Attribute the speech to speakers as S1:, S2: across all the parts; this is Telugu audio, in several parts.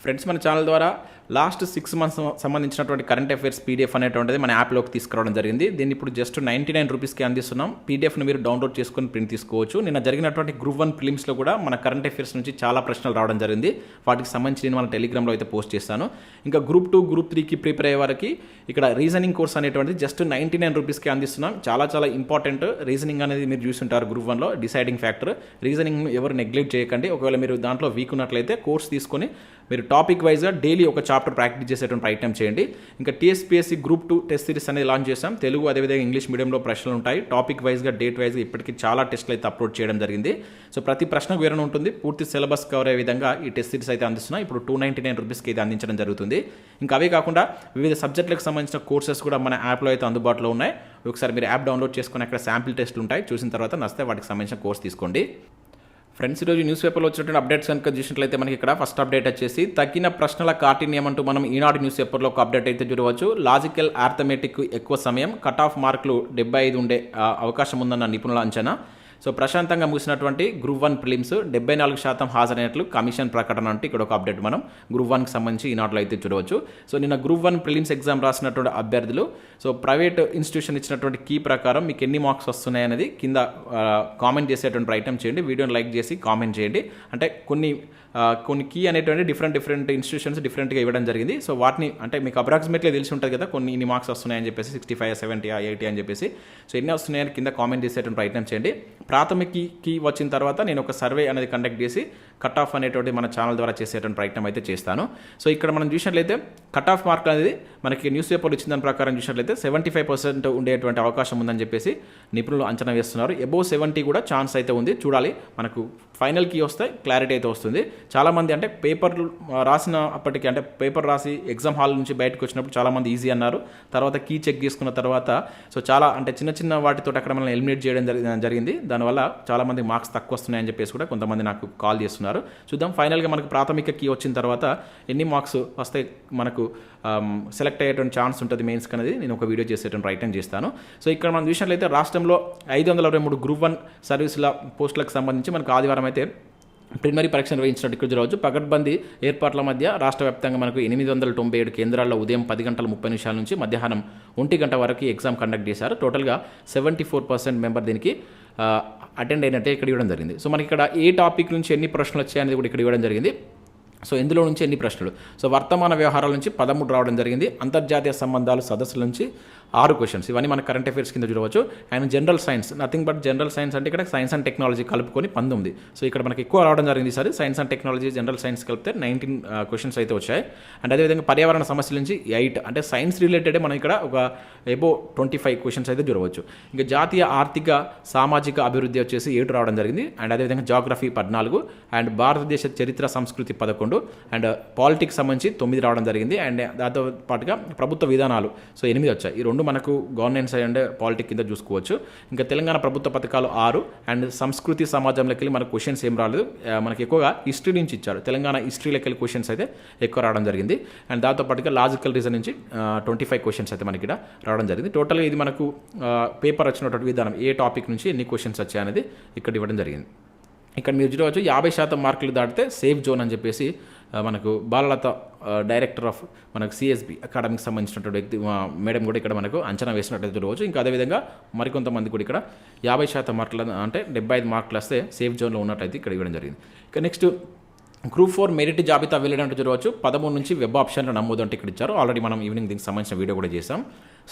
S1: ఫ్రెండ్స్ మన ఛానల్ ద్వారా లాస్ట్ సిక్స్ మంత్స్ సంబంధించినటువంటి కరెంట్ అఫైర్స్ పీడిఎఫ్ అనేటువంటిది మన యాప్లోకి తీసుకురావడం జరిగింది. దీన్ని ఇప్పుడు జస్ట్ నైంటీ నైన్ రూపీస్కి అందిస్తున్నాం. పీడిఎఫ్ను మీరు డౌన్లోడ్ చేసుకొని ప్రింట్ తీసుకోవచ్చు. నిన్న జరిగినటువంటి గ్రూప్ వన్ ఫిలిమ్స్లో కూడా మన కరెంట్ అఫైర్స్ నుంచి చాలా ప్రశ్నలు రావడం జరిగింది. వాటికి సంబంధించి నేను మన టెలిగ్రామ్లో అయితే పోస్ట్ చేస్తాను. ఇంకా గ్రూప్ టూ గ్రూప్ త్రీకి ప్రిపేర్ అయ్యే వారికి ఇక్కడ రీజనింగ్ కోర్స్ అనేటువంటిది జస్ట్ నైంటీ నైన్ రూపీస్కి అందిస్తున్నాం. చాలా చాలా ఇంపార్టెంట్ రీజనింగ్ అనేది మీరు చూసుంటారు గ్రూప్ వన్లో. Deciding factor. రీజనింగ్ ఎవరు నెగ్లెక్ట్ చేయకండి. ఒకవేళ మీరు దాంట్లో వీక్ ఉన్నట్లయితే కోర్స్ తీసుకొని మీరు టాపిక్ వైజ్గా డైలీ ఒక చాప్టర్ ప్రాక్టీస్ చేసేటువంటి ప్రయత్నం చేయండి. ఇంకా TSPSC group two test series అనేది లాంచ్ చేస్తాం తెలుగు అదేవిధంగా ఇంగ్లీష్ మీడియంలో ప్రశ్నలు ఉంటాయి. టాపిక్ వైజ్గా డేట్ వైజ్గా ఇప్పటికీ చాలా టెస్ట్లు అయితే అప్లోడ్ చేయడం జరిగింది. సో ప్రతి ప్రశ్నకు వేరే ఉంటుంది. పూర్తి సిలబస్ కవర్ అయ్యే విధంగా ఈ టెస్ట్ సిరీస్ అయితే అందిస్తున్నాయి. ఇప్పుడు టూ నైంటీ నైన్ రూపీస్కి అయితే అందించడం జరుగుతుంది. ఇంకా అవే కాకుండా వివిధ సబ్జెక్టులకు సంబంధించిన కోర్సెస్ కూడా మన యాప్లో అయితే అందుబాటులో ఉన్నాయి. ఒకసారి మీరు యాప్ డౌన్లోడ్ చేసుకుని అక్కడ శాంపిల్ టెస్ట్లు ఉంటాయి. చూసిన తర్వాత నచ్చితే వాటికి సంబంధించిన కోర్స్ తీసుకోండి. ఫ్రెండ్స్ ఈరోజు న్యూస్ పేపర్లో వచ్చినటువంటి అప్డేట్స్ కనుక చూసినట్లయితే మనకి ఇక్కడ ఫస్ట్ అప్డేట్ వచ్చేసి తగ్గిన ప్రశ్నల కాఠిన్యం అంటూ మనం ఈనాడు న్యూస్ పేపర్లో ఒక అప్డేట్ అయితే చూడవచ్చు. లాజికల్ ఆర్థమెటిక్ ఎక్కువ సమయం కట్ ఆఫ్ మార్కులు డెబ్బై ఐదు ఉండే అవకాశం ఉందన్న నిపుణుల అంచనా. సో ప్రశాంతంగా ముగిసినటువంటి గ్రూప్ వన్ ఫిలిమ్స్ డెబ్బై నాలుగు శాతం హాజరైనట్లు కమిషన్ ప్రకటన అంటే ఇక్కడ ఒక అప్డేట్ మనం గ్రూప్ వన్కి సంబంధించి ఈనాటిలో అయితే చూడవచ్చు. సో నిన్న గ్రూప్ వన్ ప్రిలిమ్స్ ఎగ్జామ్ రాసినటువంటి అభ్యర్థులు సో ప్రైవేట్ ఇన్స్టిట్యూషన్ ఇచ్చినటువంటి కీ ప్రకారం మీకు ఎన్ని మార్క్స్ వస్తున్నాయి అనేది కింద కామెంట్ చేసేటువంటి ప్రయత్నం చేయండి. వీడియోని లైక్ చేసి కామెంట్ చేయండి. అంటే కొన్ని కొన్ని కీ అనేటువంటి డిఫరెంట్ డిఫరెంట్ ఇన్స్టిట్యూషన్స్ డిఫరెంట్గా ఇవ్వడం జరిగింది. సో వాటిని అంటే మీకు అప్రాక్సిమేట్లీ తెలిసి ఉంటుంది కదా కొన్ని ఇన్ని మార్క్స్ వస్తున్నాయని చెప్పేసి సిక్స్టీ ఫైవ్ సెవెంటీ ఎయిటీ అని చెప్పేసి. సో ఎన్ని వస్తున్నాయని కింద కామెంట్ చేసేటువంటి ప్రయత్నం చేయండి. ప్రాథమిక కీ వచ్చిన తర్వాత నేను ఒక సర్వే అనేది కండక్ట్ చేసి కట్ ఆఫ్ అనేటువంటి మన ఛానల్ ద్వారా చేసేటువంటి ప్రయత్నం అయితే చేస్తాను. సో ఇక్కడ మనం చూసినట్లయితే కట్ ఆఫ్ మార్క్ అనేది మనకి న్యూస్ పేపర్ ఇచ్చిన దాని ప్రకారం చూసినట్లయితే సెవెంటీ ఫైవ్ పర్సెంట్ ఉండేటువంటి అవకాశం ఉందని చెప్పేసి నిపుణులు అంచనా వేస్తున్నారు. ఎబో సెవెంటీ కూడా ఛాన్స్ అయితే ఉంది. చూడాలి మనకు ఫైనల్ కీ వస్తే క్లారిటీ అయితే వస్తుంది. చాలామంది అంటే పేపర్ రాసిన అప్పటికి అంటే పేపర్ రాసి ఎగ్జామ్ హాల్ నుంచి బయటకు వచ్చినప్పుడు చాలామంది ఈజీ అన్నారు. తర్వాత కీ చెక్ చేసుకున్న తర్వాత సో చాలా అంటే చిన్న చిన్న వాటితో అక్కడ మనం ఎలిమినేట్ చేయడం జరిగింది. దానివల్ల చాలామంది మార్క్స్ తక్కువ వస్తున్నాయని చెప్పేసి కూడా కొంతమంది నాకు కాల్ చేస్తున్నారు. చూద్దాం ఫైనల్గా మనకు ప్రాథమిక కీ వచ్చిన తర్వాత ఎన్ని మార్క్స్ వస్తే మనకు సెలెక్ట్ అయ్యేటువంటి ఛాన్స్ ఉంటుంది మెయిన్స్ అనేది నేను ఒక వీడియో చేసేటువంటి ప్రయత్నం చేస్తాను. సో ఇక్కడ మనం చూసినట్లయితే రాష్ట్రంలో ఐదు వందల అరవై మూడు గ్రూప్ వన్ సర్వీసుల పోస్టులకు సంబంధించి మనకు ఆదివారం అయితే ప్రిమరీ పరీక్ష నిర్వహించినట్టు ఇక్కడ రోజు పకడ్బందీ ఏర్పాట్ల మధ్య రాష్ట్ర వ్యాప్తంగా మనకు ఎనిమిది వందల తొంభై ఏడు కేంద్రాల్లో ఉదయం పది గంటల ముప్పై నిమిషాల నుంచి మధ్యాహ్నం ఒంటి గంట వరకు ఎగ్జామ్ కండక్ట్ చేశారు. టోటల్గా సెవెంటీ ఫోర్ పర్సెంట్ మెంబర్ దీనికి అటెండ్ అయినట్టే ఇక్కడ ఇవ్వడం జరిగింది. సో మనకి ఇక్కడ ఏ టాపిక్ నుంచి ఎన్ని ప్రశ్నలు వచ్చాయనేది కూడా ఇక్కడ ఇవ్వడం జరిగింది. సో ఇందులో నుంచి ఎన్ని ప్రశ్నలు? సో వర్తమాన వ్యవహారాల నుంచి పదమూడు రావడం జరిగింది. అంతర్జాతీయ సంబంధాలు సదస్సుల నుంచి ఆరు క్వశ్చన్స్ ఇవన్నీ మన కరెంట్ అఫైర్స్ కింద చూడవచ్చు. And general science nothing but general science అంటే ఇక్కడ సైన్స్ అండ్ టెక్నాలజీ కలుపుకొని పంతొమ్మిది సో ఇక్కడ మనకి ఎక్కువ రావడం జరిగింది sir science and technology general science కలిపితే నైన్టీన్ క్వశ్చన్స్ uh, అయితే వచ్చాయి. అండ్ అదేవిధంగా పర్యావరణ సమస్యల నుంచి ఎయిట్ అంటే సైన్స్ రిలేటెడ్ మనం ఇక్కడ ఒక ఎబో ట్వంటీ ఫైవ్ క్వశ్చన్స్ అయితే చూడవచ్చు. ఇంకా జాతీయ ఆర్థిక సామాజిక అభివృద్ధి వచ్చేసి ఏడు రావడం జరిగింది. అండ్ అదేవిధంగా జాగ్రఫీ పద్నాలుగు. అండ్ భారతదేశ చరిత్ర సంస్కృతి పదకొండు. అండ్ పాలిటిక్స్ uh, సంబంధించి తొమ్మిది రావడం జరిగింది. అండ్ uh, దాంతో పాటుగా ప్రభుత్వ విధానాలు. సో ఎనిమిది వచ్చాయి. ఈ రెండు మనకు గవర్నెన్స్ అండ్ పాలిటిక్ కింద చూసుకోవచ్చు. ఇంకా తెలంగాణ ప్రభుత్వ పథకాలు ఆరు. అండ్ సంస్కృతి సమాజంలోకి వెళ్ళి మనకు క్వశ్చన్స్ ఏం రాలేదు. Uh, మనకి ఎక్కువగా హిస్టరీ నుంచి ఇచ్చారు. తెలంగాణ హిస్టరీలోకి వెళ్ళి క్వశ్చన్స్ అయితే ఎక్కువ రావడం జరిగింది. అండ్ దాంతో పాటుగా లాజికల్ రీజన్ నుంచి ట్వంటీ ఫైవ్ క్వశ్చన్స్ అయితే మనకి ఇక్కడ రావడం జరిగింది. టోటల్గా ఇది మనకు పేపర్ వచ్చినటువంటి విధానం ఏ టాపిక్ నుంచి ఎన్ని క్వశ్చన్స్ వచ్చాయనేది ఇక్కడ ఇవ్వడం జరిగింది. ఇక్కడ మీరు చూడవచ్చు యాభై శాతం మార్కులు దాటితే సేఫ్ జోన్ అని చెప్పేసి మనకు బాలలత డైరెక్టర్ ఆఫ్ మనకు సిఎస్బి అకాడమీకి సంబంధించినటువంటి వ్యక్తి మేడం కూడా ఇక్కడ మనకు అంచనా వేసినట్టు చూడవచ్చు. ఇంకా అదేవిధంగా మరికొంతమంది కూడా ఇక్కడ యాభై శాతం మార్కులు అంటే డెబ్బై ఐదు మార్కులు వస్తే సేఫ్ జోన్లో ఉన్నట్టయితే ఇక్కడ ఇవ్వడం జరిగింది. ఇక నెక్స్ట్ గ్రూప్ ఫోర్ మెరిట్ జాబితా వెళ్ళడానికి చూడవచ్చు. పదమూడు నుంచి వెబ్ ఆప్షన్లు నమోదు అంటే ఇక్కడ ఇచ్చారు. ఆల్రెడీ మనం ఈవినింగ్ దీనికి సంబంధించిన వీడియో కూడా చేసాం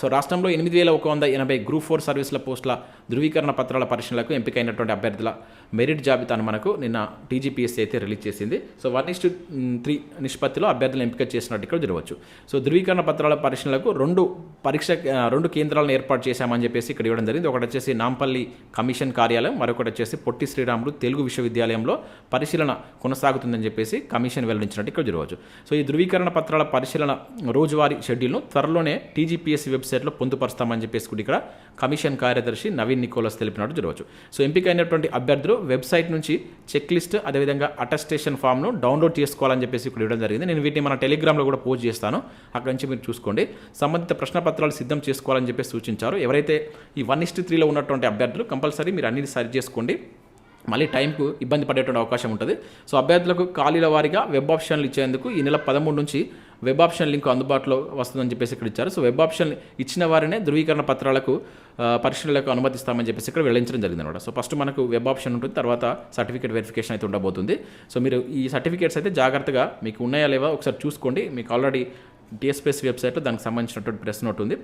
S1: సో రాష్ట్రంలో ఎనిమిది వేల ఒక వంద ఎనభై గ్రూప్ ఫోర్ సర్వీసుల పోస్టుల ధృవీకరణ పత్రాల పరిశీలనకు ఎంపికైనటువంటి అభ్యర్థుల మెరిట్ జాబితాను మనకు నిన్న టీజీపీఎస్సీ అయితే రిలీజ్ చేసింది. సో వన్ ఇస్టు త్రీ నిష్పత్తిలో అభ్యర్థులను ఎంపిక చేసినట్టు ఇక్కడ జరగవచ్చు. సో ధృవీకరణ పత్రాల పరిశీలనకు రెండు పరీక్ష రెండు కేంద్రాలను ఏర్పాటు చేశామని చెప్పేసి ఇక్కడ ఇవ్వడం జరిగింది. ఒకటి వచ్చేసి నాంపల్లి కమిషన్ కార్యాలయం మరొకటి వచ్చేసి పొట్టి శ్రీరాములు తెలుగు విశ్వవిద్యాలయంలో పరిశీలన కొనసాగుతుందని చెప్పేసి కమిషన్ వెల్లడించినట్టు ఇక్కడ జరగవచ్చు. సో ఈ ధృవీకరణ పత్రాల పరిశీలన రోజువారీ షెడ్యూల్ను త్వరలోనే టీజీపీఎస్సీ వెబ్సైట్లో పొందుపరుస్తామని చెప్పేసి కూడా ఇక్కడ కమిషన్ కార్యదర్శి నవీన్ నికోలస్ తెలిపినట్టు జరగవచ్చు. సో ఎంపికైనటువంటి అభ్యర్థులు వెబ్సైట్ నుంచి చెక్ లిస్ట్ అదేవిధంగా అటెస్టేషన్ ఫామ్ను డౌన్లోడ్ చేసుకోవాలని చెప్పేసి ఇక్కడ ఇవ్వడం జరిగింది. నేను వీటిని మన టెలిగ్రామ్లో కూడా పోస్ట్ చేస్తాను. అక్కడ నుంచి మీరు చూసుకోండి. సంబంధిత ప్రశ్న పత్రాలు సిద్ధం చేసుకోవాలని చెప్పేసి సూచించారు. ఎవరైతే ఈ వన్ ఇస్ట్ త్రీలో ఉన్నటువంటి అభ్యర్థులు కంపల్సరీ మీరు అన్ని సరి చేసుకోండి. మళ్ళీ టైంకు ఇబ్బంది పడేటువంటి అవకాశం ఉంటుంది. సో అభ్యర్థులకు ఖాళీల వారీగా వెబ్ ఆప్షన్లు ఇచ్చేందుకు ఈ నెల పదమూడు నుంచి వెబ్ ఆప్షన్ లింక్ అందుబాటులో వస్తుందని చెప్పేసి ఇక్కడ ఇచ్చారు. సో వెబ్ ఆప్షన్ ఇచ్చిన వారినే ధృవీకరణ పత్రాలకు పరిశీలనలకు అనుమతిస్తామని చెప్పేసి ఇక్కడ వెల్లడించడం జరిగింది అనమాట సో ఫస్ట్ మనకు వెబ్ ఆప్షన్ ఉంటుంది తర్వాత సర్టిఫికేట్ వెరిఫికేషన్ అయితే ఉండబోతుంది. సో మీరు ఈ సర్టిఫికేట్స్ అయితే జాగ్రత్తగా మీకు ఉన్నాయా లేవా ఒకసారి చూసుకోండి. మీకు ఆల్రెడీ టీఎస్పీఎస్ వెబ్సైట్లో దానికి సంబంధించినటువంటి ప్రెస్ నోట్ ఉంది.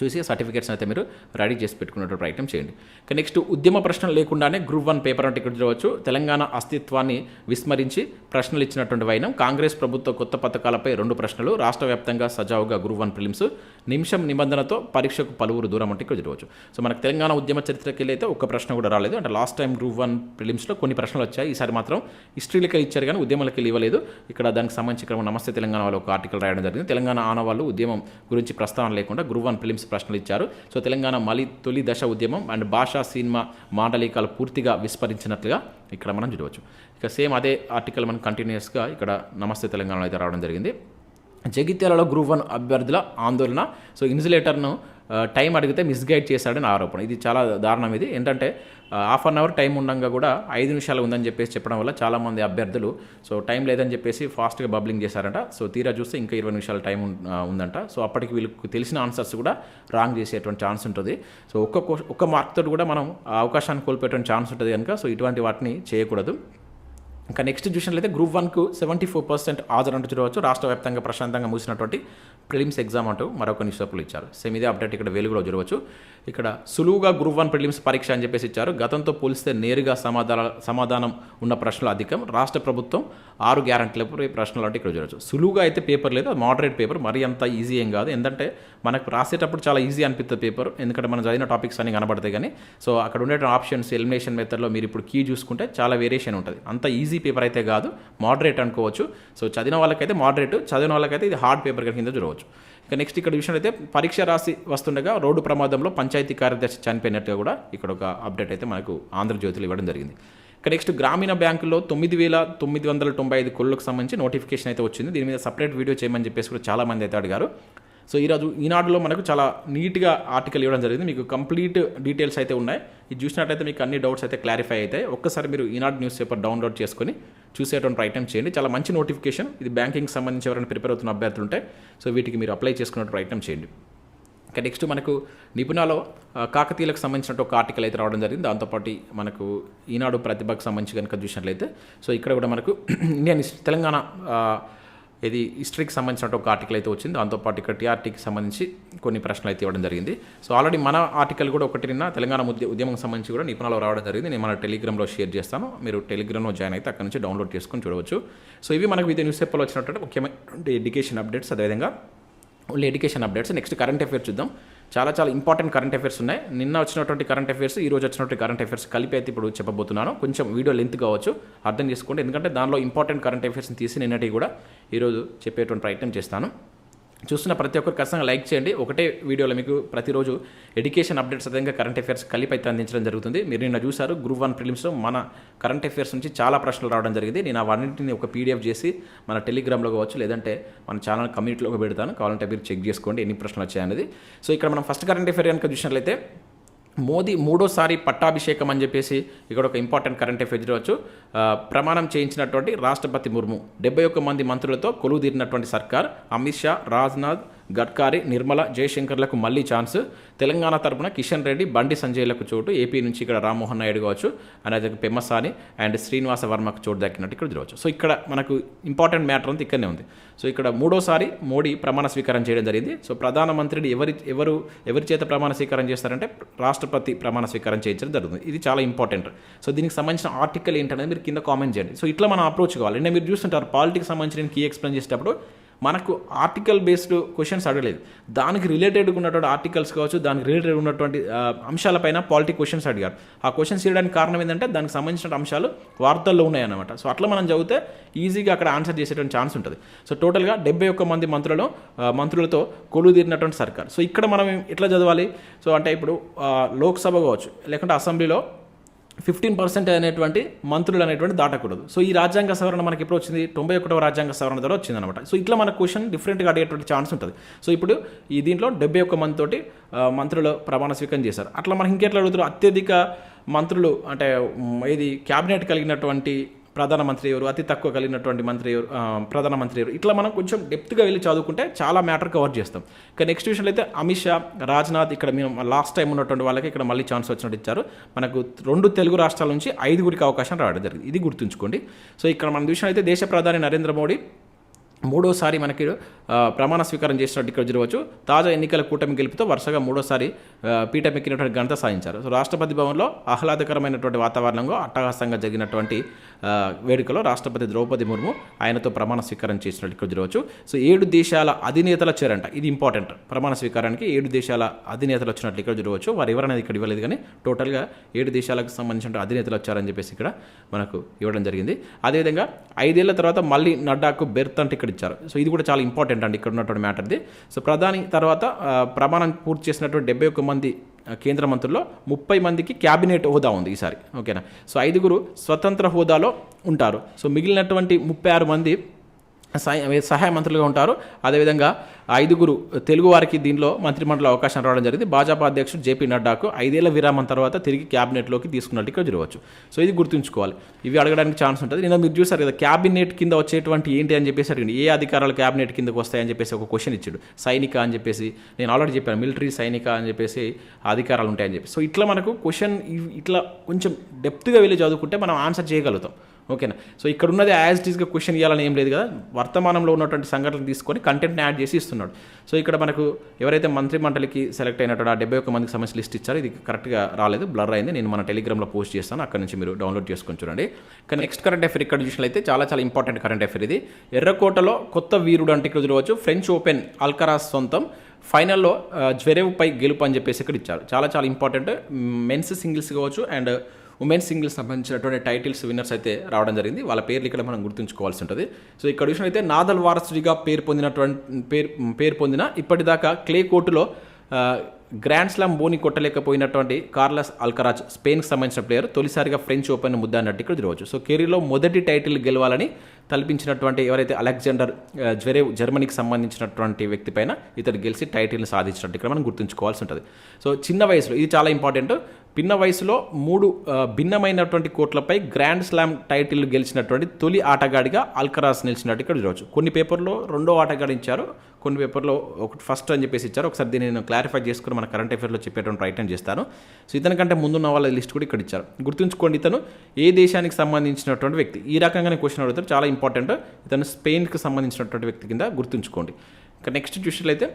S1: చూసి సర్టిఫికేట్స్ అయితే మీరు రెడీ చేసి పెట్టుకునేటువంటి ప్రయత్నం చేయండి. ఇక నెక్స్ట్ ఉద్యమ ప్రశ్నలు లేకుండానే గ్రూప్ వన్ పేపర్ అంటే ఇక్కడ చూడవచ్చు. తెలంగాణ అస్తిత్వాన్ని విస్మరించి ప్రశ్నలు ఇచ్చినటువంటి వైనం కాంగ్రెస్ ప్రభుత్వ కొత్త పథకాలపై రెండు ప్రశ్నలు రాష్ట్ర వ్యాప్తంగా సజావుగా గ్రూప్ వన్ ఫిలిమ్స్ నిమిషం నిబంధనతో పరీక్షకు పలువురు దూరం అంటే ఇక్కడ చూడవచ్చు. సో మనకు తెలంగాణ ఉద్యమ చరిత్రకి వెళ్ళి అయితే ఒక్క ప్రశ్న కూడా రాలేదు. అంటే లాస్ట్ టైం గ్రూప్ వన్ ఫిలిమ్స్లో కొన్ని ప్రశ్నలు వచ్చాయి. ఈసారి మాత్రం హిస్టరీలకి ఇచ్చారు కానీ ఉద్యమాలకి ఇవ్వలేదు ఇక్కడ దానికి సంబంధించి ఇక్కడ నమస్తే తెలంగాణ వాళ్ళు ఒక ఆర్టికల్ రాయడం జరిగింది. తెలంగాణ ఆనవాళ్ళు ఉద్యమం గురించి ప్రస్తావన లేకుండా గ్రూప్ వన్ ఫిలిమ్స్ ప్రశ్నలు ఇచ్చారు సో తెలంగాణ మలి తొలి దశ ఉద్యమం అండ్ భాషా సినిమా మాండలికాలు పూర్తిగా విస్మరించినట్లుగా ఇక్కడ మనం చూడవచ్చు. ఇక సేమ్ అదే ఆర్టికల్ మనం కంటిన్యూస్గా ఇక్కడ నమస్తే తెలంగాణలో అయితే రావడం జరిగింది. జగిత్యాలలో గ్రూప్ వన్ అభ్యర్థుల ఆందోళన. సో ఇన్సులేటర్ను టైం అడిగితే మిస్గైడ్ చేశాడని ఆరోపణ. ఇది చాలా దారుణం ఇది. ఏంటంటే హాఫ్ అన్ అవర్ టైం ఉండగా కూడా ఐదు నిమిషాలు ఉందని చెప్పేసి చెప్పడం వల్ల చాలామంది అభ్యర్థులు సో టైం లేదని చెప్పేసి ఫాస్ట్గా బబ్లింగ్ చేశారంట. సో తీరా చూస్తే ఇంకా ఇరవై నిమిషాల టైం ఉందంట. సో అప్పటికి వీళ్ళకి తెలిసిన ఆన్సర్స్ కూడా రాంగ్ చేసేటువంటి ఛాన్స్ ఉంటుంది. సో ఒక్క ఒక్క మార్క్ తోటి కూడా మనం అవకాశాన్ని కోల్పోయేటువంటి ఛాన్స్ ఉంటుంది కనుక. సో ఇటువంటి వాటిని చేయకూడదు. ఇంకా నెక్స్ట్ చూసినట్లయితే గ్రూప్ వన్కు సెవెంటీ ఫోర్ పర్సెంట్ హాజరు అంటూ చూడవచ్చు. రాష్ట్ర వ్యాప్తంగా ప్రశాంతంగా మూసినటువంటి ప్రిలిమ్స్ ఎగ్జామ్ అంటూ మరొక న్యూస్ పేపర్లు ఇచ్చారు. సేమ్ ఇదే అప్డేట్ ఇక్కడ వెలుగులో చూడవచ్చు. ఇక్కడ సులువుగా గ్రూప్ వన్ ప్రిలిమ్స్ పరీక్ష అని చెప్పేసి ఇచ్చారు. గతంతో పోలిస్తే నేరుగా సమాధాన సమాధానం ఉన్న ప్రశ్నలు అధికం. రాష్ట్ర ప్రభుత్వం ఆరు గ్యారంటీలపై ప్రశ్నలు అంటే ఇక్కడ చూడవచ్చు సులువుగా అయితే పేపర్ లేదు. అది మోడరేట్ పేపర్. మరీ అంత ఈజీ ఏం కాదు. ఎందుకంటే మనకు రాసేటప్పుడు చాలా ఈజీ అనిపిస్తుంది పేపర్. ఎందుకంటే మనం చదివిన టాపిక్స్ అన్ని కనబడతాయి కానీ. సో అక్కడ ఉండే ఆప్షన్స్ ఎలిమినేషన్ మెథడ్లో మీరు ఇప్పుడు కీ చూసుకుంటే చాలా వేరియేషన్ ఉంటుంది. అంత ఈజీ పేపర్ అయితే కాదు. మోడరేట్ అనుకోవచ్చు. సో చదివిన వాళ్ళకైతే మోడరేట్ చదివిన వాళ్ళకైతే ఇది హార్డ్ పేపర్ కింద చూడవచ్చు. ఇక నెక్స్ట్ ఇక్కడ విషయంలో అయితే పరీక్ష రాసి వస్తుండగా రోడ్డు ప్రమాదంలో పంచాయతీ కార్యదర్శి చనిపోయినట్టుగా కూడా ఇక్కడ ఒక అప్డేట్ అయితే మనకు ఆంధ్రజ్యోతిలో ఇవ్వడం జరిగింది. ఇక నెక్స్ట్ గ్రామీణ బ్యాంకుల్లో తొమ్మిది వేల తొమ్మిది వందల తొంభై ఐదు కొళ్ళకు సంబంధించి నోటిఫికేషన్ అయితే వచ్చింది. దీని మీద సపరేట్ వీడియో చేయమని చెప్పేసి కూడా చాలామంది అయితే అడిగారు. సో ఈరోజు ఈనాడులో మనకు చాలా నీట్గా ఆర్టికల్ ఇవ్వడం జరిగింది. మీకు కంప్లీట్ డీటెయిల్స్ అయితే ఉన్నాయి. ఇది చూసినట్లయితే మీకు అన్ని డౌట్స్ అయితే క్లారిఫై అవుతాయి. ఒక్కసారి మీరు ఈనాడు న్యూస్ పేపర్ డౌన్లోడ్ చేసుకొని చూసేటువంటి ప్రయత్నం చేయండి. చాలా మంచి నోటిఫికేషన్. ఇది బ్యాంకింగ్ సంబంధించి ఎవరైనా ప్రిపేర్ అవుతున్న అభ్యర్థులు ఉంటే సో వీటికి మీరు అప్లై చేసుకునే ప్రయత్నం చేయండి. ఇంకా నెక్స్ట్ మనకు నిపుణాలో కాకతీయులకు సంబంధించిన ఒక ఆర్టికల్ అయితే రావడం జరిగింది. దాంతోపాటు మనకు ఈనాడు ప్రతిభకు సంబంధించి కనుక చూసినట్లయితే సో ఇక్కడ కూడా మనకు ఇండియన్ తెలంగాణ ఇది హిస్టరీకి సంబంధించిన ఒక ఆర్టికల్ అయితే వచ్చింది. దాంతోపాటు ఇక్కడ టీఆర్టీకి సంబంధించి కొన్ని ప్రశ్నలు అయితే ఇవ్వడం జరిగింది. సో ఆల్రెడీ మన ఆర్టికల్ కూడా ఒకటి నిన్న తెలంగాణ ఉద్య ఉద్యమం సంబంధించి కూడా నిపుణాలు రావడం జరిగింది. నేను మన టెలిగ్రామ్లో షేర్ చేస్తాను. మీరు టెలిగ్రామ్లో జాయిన్ అయితే అక్కడ నుంచి డౌన్లోడ్ చేసుకొని చూడవచ్చు. సో ఇవి మనకు వివిధ న్యూస్ పేపర్లో వచ్చినటువంటి ముఖ్యమైన ఎడ్యుకేషన్ అప్డేట్స్ అదేవిధంగా only education updates next current affairs చూద్దాం. చాలా చాలా ఇంపార్టెంట్ కరెంట్ అఫేర్స్ ఉన్నాయి. నిన్న వచ్చినటువంటి కరెంట్ అఫేర్స్ ఈ రోజు వచ్చినటువంటి కరెంట్ అఫేర్స్ కలిపి అయితే ఇప్పుడు చెప్పబోతున్నాను. కొంచెం వీడియో లెంత్ కావచ్చు అర్థం చేసుకోండి. ఎందుకంటే దానిలో ఇంపార్టెంట్ కరెంట్ అఫేర్స్ని తీసి నిన్నటి కూడా ఈరోజు చెప్పేటువంటి ప్రయత్నం చేస్తాను. చూస్తున్న ప్రతి ఒక్కరు ఖచ్చితంగా లైక్ చేయండి. ఒకటే వీడియోలో మీకు ప్రతిరోజు ఎడ్యుకేషన్ అప్డేట్స్ అదేవిధంగా కరెంట్ అఫేర్స్ కలిపి అయితే అందించడం జరుగుతుంది. మీరు నిన్న చూశారు గ్రూప్ వన్ ప్రిలిమ్స్లో మన కరెంట్ అఫేర్స్ నుంచి చాలా ప్రశ్నలు రావడం జరిగింది. నేను అవన్నింటిని ఒక పీడిఎఫ్ చేసి మన టెలిగ్రామ్లో కావచ్చు లేదంటే మన ఛానల్ కమ్యూనిటీలో పెడతాను. కావాలంటే మీరు చెక్ చేసుకోండి ఎన్ని ప్రశ్నలు వచ్చాయనేది. సో ఇక్కడ మనం ఫస్ట్ కరెంట్ అఫేర్ కనుక చూసినట్లయితే మోదీ మూడోసారి పట్టాభిషేకం అని చెప్పేసి ఇక్కడ ఒక ఇంపార్టెంట్ కరెంట్ అఫేర్ చూడవచ్చు ప్రమాణం చేయించినటువంటి రాష్ట్రపతి ముర్ము. డెబ్బై ఒక్క మంది మంత్రులతో కొలువు తీరినటువంటి సర్కార్ అమిత్ షా రాజ్నాథ్ గడ్కారీ నిర్మల జయశంకర్లకు మళ్ళీ ఛాన్స్ తెలంగాణ తరపున కిషన్ రెడ్డి బండి సంజయ్లకు చోటు. ఏపీ నుంచి ఇక్కడ రామ్మోహన్ నాయుడు కావచ్చు అనేది పెమ్మసాని అండ్ శ్రీనివాస వర్మకు చోటు దక్కినట్టు ఇక్కడ చూడవచ్చు సో ఇక్కడ మనకు ఇంపార్టెంట్ మ్యాటర్ అంతా ఇక్కడనే ఉంది. సో ఇక్కడ మూడోసారి మోడీ ప్రమాణ స్వీకారం చేయడం జరిగింది. సో ప్రధానమంత్రిని ఎవరి ఎవరు ఎవరి చేత ప్రమాణ స్వీకారం చేస్తారంటే రాష్ట్రపతి ప్రమాణ స్వీకారం చేయించడం జరుగుతుంది. ఇది చాలా ఇంపార్టెంట్ సో దీనికి సంబంధించిన ఆర్టికల్ ఏంటనేది మీరు కింద కామెంట్ చేయండి. సో ఇట్లా మనం అప్రోచ్ కావాలి. అంటే మీరు చూస్తుంటారు పాలిటిక్స్ సంబంధించిన నేను కీ ఎక్స్ప్లెయిన్ చేసేటప్పుడు మనకు ఆర్టికల్ బేస్డ్ క్వశ్చన్స్ అడగలేదు. దానికి రిలేటెడ్ ఉన్నటువంటి ఆర్టికల్స్ కావచ్చు దానికి రిలేటెడ్ ఉన్నటువంటి అంశాలపైన పాలిటిక్ క్వశ్చన్స్ అడిగారు. ఆ క్వశ్చన్స్ చేయడానికి కారణం ఏంటంటే దానికి సంబంధించిన అంశాలు వార్తల్లో ఉన్నాయన్నమాట. సో అట్లా మనం చదివితే ఈజీగా అక్కడ ఆన్సర్ చేసేటువంటి ఛాన్స్ ఉంటుంది. సో టోటల్గా డెబ్బై ఒక్క మంది మంత్రులలో మంత్రులతో కొలువు తీరినటువంటి సర్కార్. సో ఇక్కడ మనం ఎట్లా చదవాలి? సో అంటే ఇప్పుడు లోక్సభ కావచ్చు లేకుంటే అసెంబ్లీలో ఫిఫ్టీన్ పర్సెంట్ అనేటువంటి మంత్రులు అనేటువంటి దాటకూడదు. సో ఈ రాజ్యాంగ సవరణ మనకి ఎప్పుడు వచ్చింది? తొంభై ఒకటవ రాజ్యాంగ సవరణ ద్వారా వచ్చింది అనమాట సో ఇట్లా మన క్వశ్చన్ డిఫరెంట్గా అడిగేటువంటి ఛాన్స్ ఉంటుంది. సో ఇప్పుడు ఈ దీంట్లో డెబ్బై ఒక్క మంది తోటి మంత్రులు ప్రమాణ స్వీకారం చేశారు. అట్లా మనకి ఇంకెట్లా అడుగుతారు? అత్యధిక మంత్రులు అంటే ఇది క్యాబినెట్ కలిగినటువంటి ప్రధానమంత్రి ఎవరు? అతి తక్కువ కలిగినటువంటి మంత్రి ఎవరు? ప్రధానమంత్రి ఎవరు? ఇట్లా మనం కొంచెం డెప్త్గా వెళ్ళి చదువుకుంటే చాలా మ్యాటర్ కవర్ చేస్తాం. ఇక నెక్స్ట్ విషయంలో అయితే అమిత్ షా రాజ్నాథ్ ఇక్కడ మేము లాస్ట్ టైం ఉన్నటువంటి వాళ్ళకి ఇక్కడ మళ్ళీ ఛాన్స్ వచ్చినట్టు ఇచ్చారు. మనకు రెండు తెలుగు రాష్ట్రాల నుంచి ఐదుగురికి అవకాశం రావడం జరిగింది. ఇది గుర్తుంచుకోండి. సో ఇక్కడ మనం చూసినట్లయితే దేశ ప్రధాని నరేంద్ర మోడీ మూడోసారి మనకి ప్రమాణ స్వీకారం చేసినట్టు ఇక్కడ చూడవచ్చు. తాజా ఎన్నికల కూటమి గెలుపుతో వరుసగా మూడోసారి పీఠం ఎక్కినటువంటి ఘనత సాధించారు. సో రాష్ట్రపతి భవన్లో ఆహ్లాదకరమైనటువంటి వాతావరణంలో అట్టహాసంగా జరిగినటువంటి వేడుకలో రాష్ట్రపతి ద్రౌపది ముర్ము ఆయనతో ప్రమాణ స్వీకారం చేసినట్టు ఇక్కడ చూడవచ్చు. సో ఏడు దేశాల అధినేతలు వచ్చారంట ఇది ఇంపార్టెంట్. ప్రమాణ స్వీకారానికి ఏడు దేశాల అధినేతలు వచ్చినట్లు ఇక్కడ చూడవచ్చు. వారు ఎవరనేది ఇక్కడ ఇవ్వలేదు కానీ టోటల్గా ఏడు దేశాలకు సంబంధించిన అధినేతలు వచ్చారని చెప్పేసి ఇక్కడ మనకు ఇవ్వడం జరిగింది. అదేవిధంగా ఐదేళ్ళ తర్వాత మళ్ళీ నడ్డాకు బెర్త్ అంటే ఇక్కడ ఇచ్చారు సో ఇది కూడా చాలా ఇంపార్టెంట్ అండి ఇక్కడ ఉన్నటువంటి మ్యాటర్ది సో ప్రధాని తర్వాత ప్రమాణం పూర్తి చేసినటువంటి డెబ్బై ఒక్క మంది కేంద్ర మంత్రుల్లో ముప్పై మందికి క్యాబినెట్ హోదా ఉంది ఈసారి. ఓకేనా? సో ఐదుగురు స్వతంత్ర హోదాలో ఉంటారు. సో మిగిలినటువంటి ముప్పై ఆరు మంది సహాయ సహాయ మంత్రులుగా ఉంటారు. అదేవిధంగా ఐదుగురు తెలుగు వారికి దీనిలో మంత్రిమండలి అవకాశం రావడం జరిగింది. భాజపా అధ్యక్షుడు జేపీ నడ్డాకు ఐదేళ్ళ విరామం తర్వాత తిరిగి క్యాబినెట్లోకి తీసుకున్నట్టు ఇక్కడ జరగవచ్చు. సో ఇది గుర్తుంచుకోవాలి. ఇవి అడగడానికి ఛాన్స్ ఉంటుంది. నేను మీరు చూసారు కదా క్యాబినెట్ కింద వచ్చేటువంటి ఏంటి అని చెప్పేసి అడిగింది. ఏ అధికారాలు క్యాబినెట్ కిందకు వస్తాయని చెప్పేసి ఒక క్వశ్చన్ ఇచ్చాడు. సైనిక అని చెప్పేసి నేను ఆల్రెడీ చెప్పాను మిలిటరీ సైనిక అని చెప్పేసి అధికారాలు ఉంటాయని చెప్పి. సో ఇట్లా మనకు క్వశ్చన్ ఇట్లా కొంచెం డెప్త్గా వెళ్ళి చదువుకుంటే మనం ఆన్సర్ చేయగలుగుతాం. ఓకేనా? సో ఇక్కడ ఉన్నది యాజ్ ఇట్ ఈస్గా క్వశ్చన్ ఇవ్వాలని ఏం లేదు కదా. వర్తమానంలో ఉన్నటువంటి సంఘటనలు తీసుకొని కంటెంట్ని యాడ్ చేసి ఇస్తున్నాడు. సో ఇక్కడ మనకు ఎవరైతే మంత్రి మండలికి సెలెక్ట్ అయినటువంటి ఆ డెబ్బై ఒక్క మందికి సంబంధించి లిస్ట్ ఇచ్చారో ఇది కరెక్ట్గా రాలేదు బ్లర్ అయింది. నేను మన టెలిగ్రామ్లో పోస్ట్ చేస్తాను అక్కడ నుంచి మీరు డౌన్లోడ్ చేసుకొని చూడండి. కానీ నెక్స్ట్ కరెంట్ అఫేర్ ఇక్కడ చూసినట్లయితే చాలా చాలా ఇంపార్టెంట్ కరెంట్ అఫేర్ ఇది. ఎర్రకోటలో కొత్త వీరుడు అంటే ఇక్కడ చూడవచ్చు. ఫ్రెంచ్ ఓపెన్ అల్కరాస్ సొంతం. ఫైనల్లో ఆ, జ్వెరేవ్పై గెలుపు అని చెప్పేసి ఇక్కడ ఇచ్చారు. చాలా చాలా ఇంపార్టెంట్ మెన్స్ సింగిల్స్ కావచ్చు అండ్ ఉమెన్స్ సింగిల్స్ సంబంధించినటువంటి టైటిల్స్ విన్నర్స్ అయితే రావడం జరిగింది. వాళ్ళ పేర్లు ఇక్కడ మనం గుర్తుంచుకోవాల్సి ఉంటుంది. సో ఇక్కడ చూసినట్లయితే నాదల్ వారసుడిగా పేరు పొందినటువంటి పేరు పేరు పొందిన ఇప్పటిదాకా క్లే కోర్టులో గ్రాండ్ స్లామ్ బోని కొట్టలేకపోయినటువంటి కార్లస్ అల్కరాజ్ స్పెయిన్కి సంబంధించిన ప్లేయర్ తొలిసారిగా ఫ్రెంచ్ ఓపెన్ ముద్దా అన్నట్టు ఇక్కడ చూడవచ్చు సో కెరీర్లో మొదటి టైటిల్ గెలవాలని తలపించినటువంటి ఎవరైతే అలెగ్జాండర్ జ్వరే జర్మనీకి సంబంధించినటువంటి వ్యక్తి పైన ఇతడు గెలిచి టైటిల్ని సాధించినట్టు ఇక్కడ మనం గుర్తుంచుకోవాల్సి ఉంటుంది. సో చిన్న వయసులో ఇది చాలా ఇంపార్టెంట్. పిన్న వయసులో మూడు భిన్నమైనటువంటి కోట్లపై గ్రాండ్ స్లామ్ టైటిల్ గెలిచినటువంటి తొలి ఆటగాడిగా అల్కరాస్ నిలిచినట్టు ఇక్కడ చూడవచ్చు. కొన్ని పేపర్లో రెండో ఆటగాడు ఇచ్చారు కొన్ని పేపర్లో ఒకటి ఫస్ట్ అని చెప్పేసి ఇచ్చారు. ఒకసారి దీన్ని నేను క్లారిఫై చేసుకుని మన కరెంట్ అఫేర్లో చెప్పేటువంటి ప్రయత్నం చేస్తాను. సో ఇతనికంటే ముందున్న వాళ్ళ లిస్ట్ కూడా ఇక్కడ ఇచ్చారు. గుర్తుంచుకోండి ఇతను ఏ దేశానికి సంబంధించినటువంటి వ్యక్తి. ఈ రకంగానే క్వశ్చన్ అడుగుతారు. చాలా ఇంపార్టెంట్. ఇతను స్పెయిన్కి సంబంధించినటువంటి వ్యక్తి కింద గుర్తుంచుకోండి. ఇంకా నెక్స్ట్ చూసినట్లయితే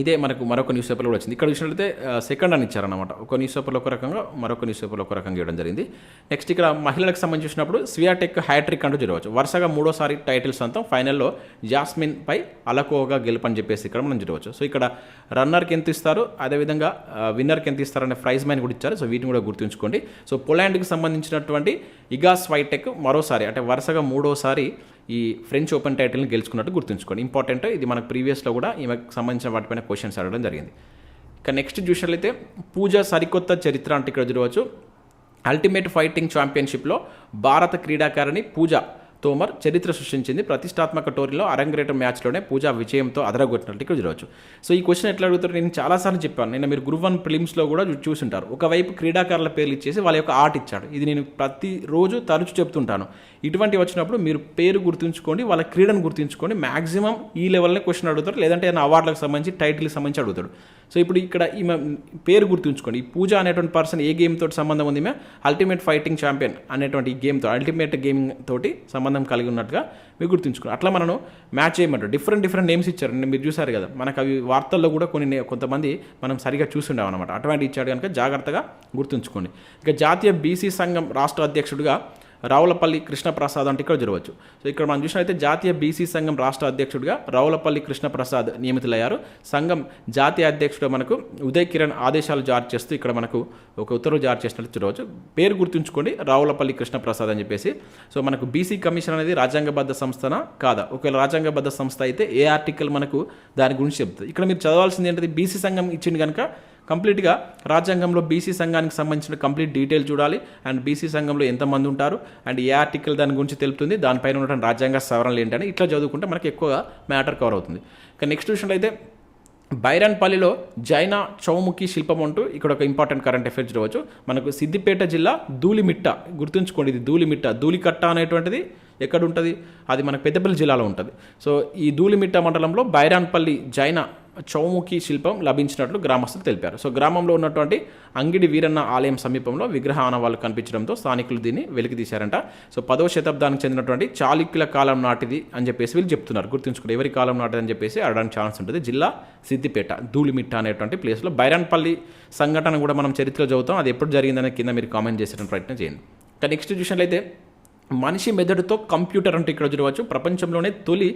S1: ఇదే మనకు మరొక న్యూస్ పేపర్లో వచ్చింది. ఇక్కడ చూసినట్లయితే సెకండ్ అని ఇచ్చారనమాట ఒక న్యూస్ పేపర్లో ఒక రకంగా మరొక న్యూస్ పేపర్లో ఒక రకంగా ఇవ్వడం జరిగింది. నెక్స్ట్ ఇక్కడ మహిళలకు సంబంధించి చూసినప్పుడు స్వియాటెక్ హ్యాట్రిక్ అంటూ చూడవచ్చు వరుసగా మూడోసారి టైటిల్ సొంతం ఫైనల్లో జాస్మిన్ పై అలకోగా గెలుపని చెప్పేసి ఇక్కడ మనం చూడవచ్చు. సో ఇక్కడ రన్నర్కి ఎంత ఇస్తారు? అదేవిధంగా విన్నర్కి ఎంత ఇస్తారనే ప్రైజ్ మైన్ కూడా ఇచ్చారు. సో వీటిని కూడా గుర్తుంచుకోండి. సో పొలాండ్కి సంబంధించినటువంటి ఇగాస్ స్వైటెక్ మరోసారి అంటే వరుసగా మూడోసారి ఈ ఫ్రెంచ్ ఓపెన్ టైటిల్ని గెలుచుకున్నట్టు గుర్తుంచుకోండి. ఇంపార్టెంట్ ఇది మనకు ప్రీవియస్లో కూడా ఈమెకు సంబంధించిన వాటిపైన క్వశ్చన్స్ అడగడం జరిగింది. ఇక నెక్స్ట్ చూసినట్లయితే పూజ సరికొత్త చరిత్ర అంటే ఇక్కడ చూడవచ్చు. అల్టిమేట్ ఫైటింగ్ ఛాంపియన్షిప్లో భారత క్రీడాకారిణి పూజ తోమర్ చరిత్ర సృష్టించింది. ప్రతిష్టాత్మక టోర్నీలో అరంగరేట మ్యాచ్లోనే పూజా విజయంతో అదరగొట్టినట్టు ఇక్కడ చూడవచ్చు. సో ఈ క్వశ్చన్ ఎట్లా అడుగుతారు? నేను చాలాసార్లు చెప్పాను. నిన్న మీరు గ్రూప్ వన్ ఫిలిమ్స్లో కూడా చూ- చూసుంటారు. ఒకవైపు క్రీడాకారుల పేర్లు ఇచ్చేసి వాళ్ళ యొక్క ఆర్ట్ ఇచ్చాడు. ఇది నేను ప్రతిరోజు తరచు చెప్తుంటాను. ఇటువంటి వచ్చినప్పుడు మీరు పేరు గుర్తుంచుకోండి వాళ్ళ క్రీడను గుర్తుంచుకోండి మాక్సిమం ఈ లెవెల్నే క్వశ్చన్ అడుగుతారు లేదంటే ఏదైనా అవార్డులకు సంబంధించి టైటిల్కి సంబంధించి అడుగుతాడు సో ఇప్పుడు ఇక్కడ ఈమె పేరు గుర్తుంచుకోండి. ఈ పూజ అనేటువంటి పర్సన్ ఏ గేమ్ తోటి సంబంధం ఉంది ఈమె అల్టిమేట్ ఫైటింగ్ ఛాంపియన్ అనేటువంటి ఈ గేమ్తో అల్టిమేట్ గేమింగ్ తోటి సంబంధం కలిగి ఉన్నట్టుగా మీరు గుర్తుంచుకోండి. అట్లా మనం మ్యాచ్ చేయమంటారు. డిఫరెంట్ డిఫరెంట్ నేమ్స్ ఇచ్చారు. మీరు చూసారు కదా మనకు అవి వార్తల్లో కూడా కొన్ని కొంతమంది మనం సరిగా చూసుండాం అనమాట అటువంటి ఇచ్చాడు కనుక జాగ్రత్తగా గుర్తుంచుకోండి. ఇక జాతీయ బీసీ సంఘం రాష్ట్ర అధ్యక్షుడిగా రావులపల్లి కృష్ణప్రసాద్ అంటే ఇక్కడ జరగవచ్చు. సో ఇక్కడ మనం చూసినట్లయితే జాతీయ బీసీ సంఘం రాష్ట్ర అధ్యక్షుడిగా రావులపల్లి కృష్ణప్రసాద్ నియమితులయ్యారు. సంఘం జాతీయ అధ్యక్షుడు మనకు ఉదయ్ కిరణ్ ఆదేశాలు జారీ చేస్తూ ఇక్కడ మనకు ఒక ఉత్తర్వు జారీ చేసినట్టు చూడవచ్చు. పేరు గుర్తుంచుకోండి రావులపల్లి కృష్ణప్రసాద్ అని చెప్పేసి. సో మనకు బీసీ కమిషన్ అనేది రాజ్యాంగబద్ధ సంస్థనా కాదా? ఒకవేళ రాజ్యాంగబద్ధ సంస్థ అయితే ఏ ఆర్టికల్ మనకు దాని గురించి చెప్తుంది? ఇక్కడ మీరు చదవాల్సింది ఏంటంటే బీసీ సంఘం ఇచ్చింది కనుక కంప్లీట్గా రాజ్యాంగంలో బీసీ సంఘానికి సంబంధించిన కంప్లీట్ డీటెయిల్ చూడాలి. అండ్ బీసీ సంఘంలో ఎంతమంది ఉంటారు? అండ్ ఏ ఆర్టికల్ దాని గురించి తెలుపుతుంది? దానిపైన ఉండటం రాజ్యాంగ సవరణలు ఏంటని ఇట్లా చదువుకుంటే మనకి ఎక్కువగా మ్యాటర్ కవర్ అవుతుంది. ఇక నెక్స్ట్ విషయంలో అయితే బైరాన్పల్లిలో జైన చౌముఖి శిల్పం అంటూ ఇక్కడ ఒక ఇంపార్టెంట్ కరెంట్ అఫైర్స్ చూడవచ్చు. మనకు సిద్దిపేట జిల్లా ధూళిమిట్ట గుర్తుంచుకోండి ఇది ధూళిమిట్ట. ధూళికట్ట అనేటువంటిది ఎక్కడ ఉంటుంది అది మనకు పెద్దపల్లి జిల్లాలో ఉంటుంది. సో ఈ ధూళిమిట్ట మండలంలో బైరాన్పల్లి జైన చౌముఖి శిల్పం లభించినట్లు గ్రామస్తులు తెలిపారు. సో గ్రామంలో ఉన్నటువంటి అంగిడి వీరన్న ఆలయం సమీపంలో విగ్రహ ఆనవాళ్ళు కనిపించడంతో స్థానికులు దీన్ని వెలికితీశారంట. సో పదవ శతాబ్దానికి చెందినటువంటి చాళుక్యుల కాలం నాటిది అని చెప్పేసి వీళ్ళు చెప్తున్నారు. గుర్తుంచుకోండి ఎవరి కాలం నాటిది అని చెప్పేసి అడడానికి ఛాన్స్ ఉంటుంది. జిల్లా సిద్దిపేట ధూళిమిట్ట అనేటువంటి ప్లేస్లో బైరాన్పల్లి సంఘటన కూడా మనం చరిత్రలో చదువుతాం. అది ఎప్పుడు జరిగిందనే కింద మీరు కామెంట్ చేసే ప్రయత్నం చేయండి. కానీ నెక్స్ట్ చూసినట్లయితే మనిషి మెదడుతో కంప్యూటర్ అంటూ ఇక్కడ చూడవచ్చు. ప్రపంచంలోనే తొలి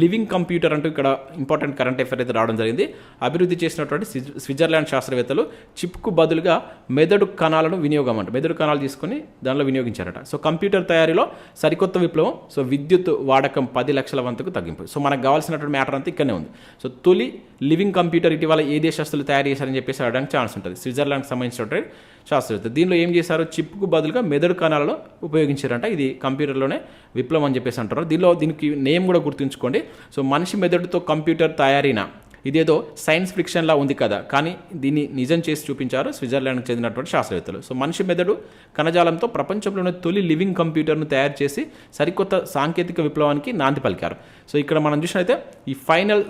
S1: లివింగ్ కంప్యూటర్ అంటూ ఇక్కడ ఇంపార్టెంట్ కరెంట్ అఫేర్ అయితే రావడం జరిగింది. అభివృద్ధి చేసినటువంటి స్విట్జర్లాండ్ శాస్త్రవేత్తలు చిప్కు బదులుగా మెదడు కణాలను వినియోగం అంట మెదడు కణాలు తీసుకొని దానిలో వినియోగించారట. సో కంప్యూటర్ తయారీలో సరికొత్త విప్లవం సో విద్యుత్ వాడకం పది లక్షల వంతుకు తగ్గింపు. సో మనకు కావాల్సినటువంటి మ్యాటర్ అంతా ఇక్కడనే ఉంది. సో తొలి లివింగ్ కంప్యూటర్ ఇటీవల ఏ దేశస్తులు తయారు చేశారని చెప్పేసి అడగడానికి ఛాన్స్ ఉంటుంది. స్విట్జర్లాండ్కి సంబంధించినటువంటి శాస్త్రవేత్త. దీనిలో ఏం చేశారు? చిప్కు బదులుగా మెదడు కణాలలో ఉపయోగించారంట. ఇది కంప్యూటర్లోనే విప్లవం అని చెప్పేసి అంటారు దీనిలో దీనికి నేమ్ కూడా గుర్తుంచుకోండి. సో మనిషి మెదడుతో కంప్యూటర్ తయారీన? ఇదేదో సైన్స్ ఫిక్షన్లా ఉంది కదా. కానీ దీన్ని నిజం చేసి చూపించారు స్విట్జర్లాండ్కి చెందినటువంటి శాస్త్రవేత్తలు. సో మనిషి మెదడు కణజాలంతో ప్రపంచంలోనే తొలి లివింగ్ కంప్యూటర్ను తయారు చేసి సరికొత్త సాంకేతిక విప్లవానికి నాంది పలికారు. సో ఇక్కడ మనం చూసినైతే ఈ ఫైనల్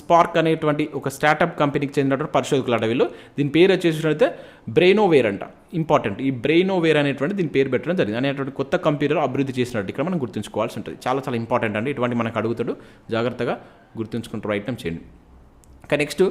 S1: స్పార్క్ అనేటువంటి ఒక స్టార్టప్ కంపెనీకి చెందినటువంటి పరిశోధకులు అట వీళ్ళు దీని పేరు వచ్చేసినట్లయితే బ్రెయినోవేర్ అంట. ఇంపార్టెంట్. ఈ బ్రెయినోవేర్ అనేటువంటి దీని పేరు పెట్టడం జరిగింది. అనేటువంటి కొత్త కంప్యూటర్ అభివృద్ధి చేసినట్టు ఇక్కడ మనం గుర్తుంచుకోవాల్సి ఉంటుంది. చాలా చాలా ఇంపార్టెంట్ అండి. ఇటువంటి మనకు అడుగుతాడు జాగ్రత్తగా గుర్తుంచుకుంటూ ప్రయత్నం చేయండి. నెక్స్ట్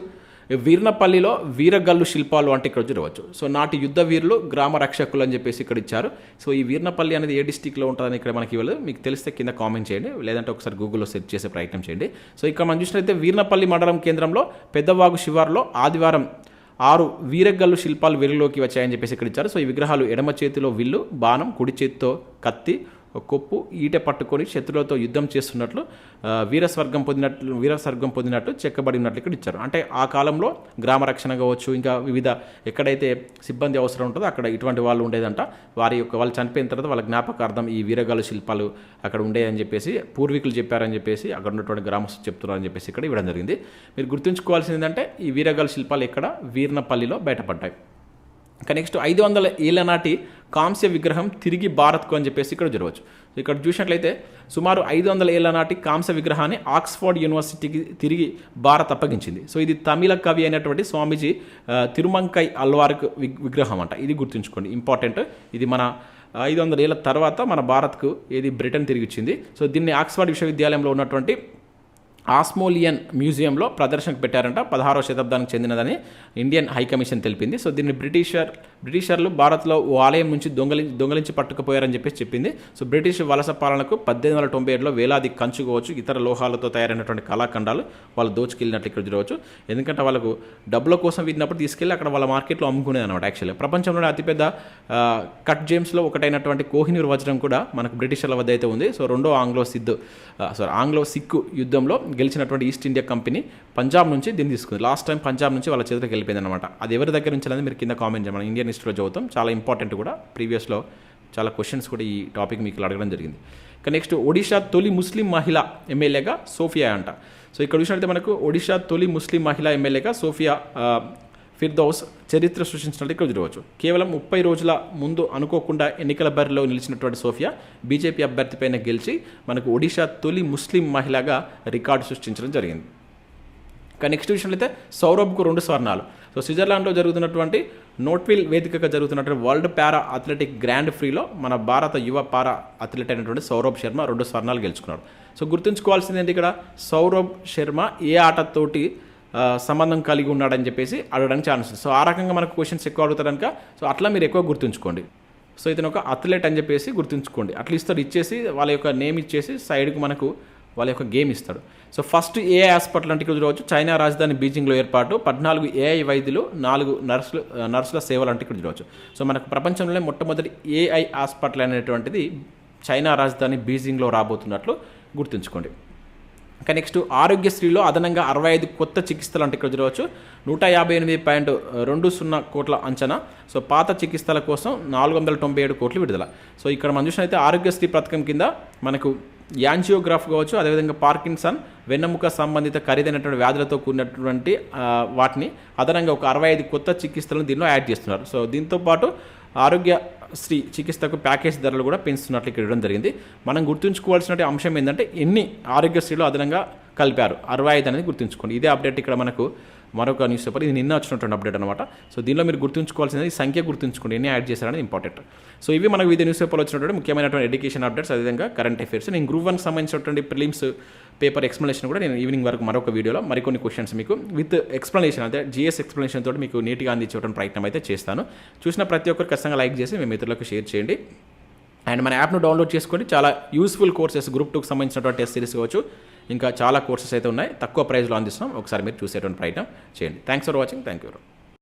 S1: వీర్నపల్లిలో వీరగల్లు శిల్పాలు అంటే ఇక్కడ చూడవచ్చు. సో నాటి యుద్ధ వీరులు గ్రామ రక్షకులు అని చెప్పేసి ఇక్కడ ఇచ్చారు. సో ఈ వీర్నపల్లి అనేది ఏ డిస్టిక్లో ఉంటుందని ఇక్కడ మనకి ఇవ్వలేదు. మీకు తెలిస్తే కింద కామెంట్ చేయండి. లేదంటే ఒకసారి గూగుల్లో సెర్చ్ చేసే ప్రయత్నం చేయండి. సో ఇక్కడ మనం చూసినట్లయితే వీర్నపల్లి మండలం కేంద్రంలో పెద్దవాగు శివార్లో ఆదివారం ఆరు వీరగల్లు శిల్పాలు వెలుగులోకి వచ్చాయని చెప్పేసి ఇక్కడ ఇచ్చారు. సో ఈ విగ్రహాలు ఎడమ చేతిలో విల్లు బాణం కుడి చేతితో కత్తి కొప్పు ఈట పట్టుకొని శత్రువులతో యుద్ధం చేస్తున్నట్లు వీరస్వర్గం పొందినట్లు వీరస్వర్గం పొందినట్లు చెక్కబడి ఉన్నట్లు ఇక్కడ ఇచ్చారు. అంటే ఆ కాలంలో గ్రామ రక్షణ కావచ్చు ఇంకా వివిధ ఎక్కడైతే సిబ్బంది అవసరం ఉంటుందో అక్కడ ఇటువంటి వాళ్ళు ఉండేదంట. వారి యొక్క వాళ్ళు చనిపోయిన తర్వాత వాళ్ళ జ్ఞాపకార్థం ఈ వీరగాలు శిల్పాలు అక్కడ ఉండేయని చెప్పేసి పూర్వీకులు చెప్పారని చెప్పేసి అక్కడ ఉన్నటువంటి గ్రామస్తులు చెప్తున్నారని చెప్పేసి ఇక్కడ ఇవ్వడం జరిగింది. మీరు గుర్తుంచుకోవాల్సింది ఏంటంటే ఈ వీరగాలు శిల్పాలు ఇక్కడ వీర్నపల్లిలో బయటపడ్డాయి. ఇంకా నెక్స్ట్ ఐదు వందల ఏళ్ళ నాటి కాంస్య విగ్రహం తిరిగి భారత్కు అని చెప్పేసి ఇక్కడ చూడవచ్చు ఇక్కడ చూసినట్లయితే సుమారు ఐదు వందల ఏళ్ళ నాటి కాంస్య విగ్రహాన్ని ఆక్స్ఫర్డ్ యూనివర్సిటీకి తిరిగి భారత్ అప్పగించింది. సో ఇది తమిళ కవి అయినటువంటి స్వామీజీ తిరుమంకై అల్వార్కు విగ్- విగ్రహం అంట. ఇది గుర్తుంచుకోండి. ఇంపార్టెంట్. ఇది మన ఐదు వందల ఏళ్ళ తర్వాత మన భారత్కు ఏది బ్రిటన్ తిరిగి ఇచ్చింది. సో దీన్ని ఆక్స్ఫర్డ్ విశ్వవిద్యాలయంలో ఉన్నటువంటి ఆస్మోలియన్ మ్యూజియంలో ప్రదర్శనకు పెట్టారంట. పదహారవ శతాబ్దానికి చెందినదని ఇండియన్ హై కమిషన్ తెలిపింది. సో దీన్ని బ్రిటిషర్ బ్రిటిషర్లు భారత్లో ఓ ఆలయం నుంచి దొంగలి దొంగలించి పట్టుకుపోయారని చెప్పేసి చెప్పింది. సో బ్రిటిష్ వలస పాలనకు పద్దెనిమిది వందల తొంభై ఏడులో వేలాది కంచుకోవచ్చు ఇతర లోహాలతో తయారైనటువంటి కళాఖండాలు వాళ్ళు దోచుకెళ్ళినట్లు ఇక్కడ చూడవచ్చు. ఎందుకంటే వాళ్ళకు డబ్బుల కోసం విన్నప్పుడు తీసుకెళ్ళి అక్కడ వాళ్ళ మార్కెట్లో అమ్ముకునేది అనమాట యాక్చువల్లీ ప్రపంచంలోనే అతిపెద్ద కట్ జేమ్స్లో ఒకటైనటువంటి కోహినూర్ వజ్రం కూడా మనకు బ్రిటిషర్ల వద్ద అయితే ఉంది. సో రెండో Anglo Siddhu sorry Anglo Sikh యుద్ధంలో గెలిచినటువంటి ఈస్ట్ ఇండియా కంపెనీ పంజాబ్ నుంచి దీన్ని తీసుకుంది. లాస్ట్ టైం పంజాబ్ నుంచి వాళ్ళ చేతికి వెళ్ళిపోయింది అనమాట అది ఎవరి దగ్గర నుంచి అనేది మీరు కింద కామెంట్ చేయమని ఇండియన్ హిస్టరీలో చదువుతాం. చాలా ఇంపార్టెంట్ కూడా. ప్రీవియస్లో చాలా క్వశ్చన్స్ కూడా ఈ టాపిక్ మీకు అడగడం జరిగింది. ఇక నెక్స్ట్ ఒడిషా తొలి ముస్లిం మహిళ ఎమ్మెల్యేగా సోఫియా అంట. సో ఇక్కడ చూసినట్లయితే మనకు ఒడిషా తొలి ముస్లిం మహిళ ఎమ్మెల్యేగా సోఫియా ఫిర్దౌస్ చరిత్ర సృష్టించినట్టు ఇక్కడ చూడవచ్చు. కేవలం ముప్పై రోజుల ముందు అనుకోకుండా ఎన్నికల బరిలో నిలిచినటువంటి సోఫియా బీజేపీ అభ్యర్థిపైన గెలిచి మనకు ఒడిషా తొలి ముస్లిం మహిళగా రికార్డు సృష్టించడం జరిగింది. కానీ నెక్స్ట్ విషయంలో అయితే సౌరభ్కు రెండు స్వర్ణాలు. సో స్విట్జర్లాండ్లో జరుగుతున్నటువంటి నోట్విల్ వేదికగా జరుగుతున్నటువంటి వరల్డ్ పారా అథ్లెటిక్ గ్రాండ్ ఫ్రీలో మన భారత యువ పారా అథ్లెట్ అయినటువంటి సౌరభ్ శర్మ రెండు స్వర్ణాలు గెలుచుకున్నాడు సో గుర్తుంచుకోవాల్సింది ఏంటి ఇక్కడ? సౌరభ్ శర్మ ఏ ఆటతోటి సంబంధం కలిగి ఉన్నాడని చెప్పేసి అడగడానికి ఛాన్స్ ఉంది. సో ఆ రకంగా మనకు క్వశ్చన్స్ ఎక్కువ అడుగుతారనుక సో అట్లా మీరు ఎక్కువ గుర్తుంచుకోండి. సో ఇతను ఒక అథ్లెట్ అని చెప్పేసి గుర్తుంచుకోండి. అట్లా ఇస్తాడు ఇచ్చేసి వాళ్ళ యొక్క నేమ్ ఇచ్చేసి సైడ్కి మనకు వాళ్ళ యొక్క గేమ్ ఇస్తాడు. సో ఫస్ట్ ఏఐ హాస్పిటల్ అంటే ఇక్కడ చూడవచ్చు. చైనా రాజధాని బీజింగ్లో ఏర్పాటు. పద్నాలుగు ఏఐ వైద్యులు నాలుగు నర్సులు నర్సుల సేవలు అంటే ఇక్కడ చూడవచ్చు. సో మనకు ప్రపంచంలోనే మొట్టమొదటి ఏఐ హాస్పిటల్ అనేటువంటిది చైనా రాజధాని బీజింగ్లో రాబోతున్నట్లు గుర్తుంచుకోండి. ఇంకా నెక్స్ట్ ఆరోగ్యశ్రీలో అదనంగా అరవై ఐదు కొత్త చికిత్సలు అంటే ఇక్కడ చూడవచ్చు. నూట యాభై ఎనిమిది పాయింట్ రెండు సున్నా కోట్ల అంచనా. సో పాత చికిత్సల కోసం నాలుగు వందల తొంభై ఏడు కోట్లు విడుదల. సో ఇక్కడ మనం చూసినైతే ఆరోగ్యశ్రీ పథకం కింద మనకు యాంజియోగ్రాఫ్ కావచ్చు అదేవిధంగా పార్కిన్సన్ వెన్నెముక సంబంధిత ఖరీదైనటువంటి వ్యాధులతో కూడినటువంటి వాటిని అదనంగా ఒక అరవై ఐదు కొత్త చికిత్సలను దీనిలో యాడ్ చేస్తున్నారు. సో దీంతో పాటు ఆరోగ్య శ్రీ చికిత్సకు ప్యాకేజ్ ధరలు కూడా పెంచుతున్నట్లు ఇక్కడ ఇవ్వడం జరిగింది. మనం గుర్తుంచుకోవాల్సిన అంశం ఏంటంటే ఎన్ని ఆరోగ్యశ్రీలో అదనంగా కలిపారు? అరవై ఐదు అనేది గుర్తుంచుకోండి. ఇదే అప్డేట్ ఇక్కడ మనకు మరొక న్యూస్ పేపర్. ఇది నిన్న వచ్చినటువంటి అప్డేట్ అనమాట సో దీనిలో మీరు గుర్తుంచుకోవాల్సింది సంఖ్య గుర్తుంచుకోండి ఎన్ని యాడ్ చేశారనేది ఇంపార్టెంట్ సో ఇవి మనకు వివిధ న్యూస్ పేపర్లో వచ్చినటువంటి ముఖ్యమైనటువంటి ఎడ్యుకేషన్ అప్డేట్స్ అదేవిధంగా కరెంట్ అఫేర్స్ నేను గ్రూప్ వన్కి సంబంధించినటువంటి ప్రిలిమ్స్ పేపర్ ఎక్స్ప్లెనేషన్ కూడా నేను ఈవినింగ్ వరకు మరొక వీడియోలో మరికొన్ని క్వశ్చన్స్ మీకు విత్ ఎక్స్ప్లెనేషన్ అంటే జిఎస్ ఎక్స్ప్లెనేషన్ తోటి మీకు నీట్గా అందించేటువంటి ప్రయత్నం అయితే చేస్తాను. చూసిన ప్రతి ఒక్కరు ఖచ్చితంగా లైక్ చేసి మీ మిత్రులకు షేర్ చేయండి. అండ్ మన యాప్ను డౌన్లోడ్ చేసుకొని చాలా యూస్ఫుల్ కోర్సెస్ గ్రూప్ టూకి సంబంధించినటువంటి టెస్ట్ సిరీస్ కావచ్చు. ఇంకా చాలా కోర్సెస్ అయితే ఉన్నాయి. తక్కువ ప్రైస్లో అందిస్తున్నాం. ఒకసారి మీరు చూసేటువంటి ప్రయత్నం చేయండి. Thanks for watching thank you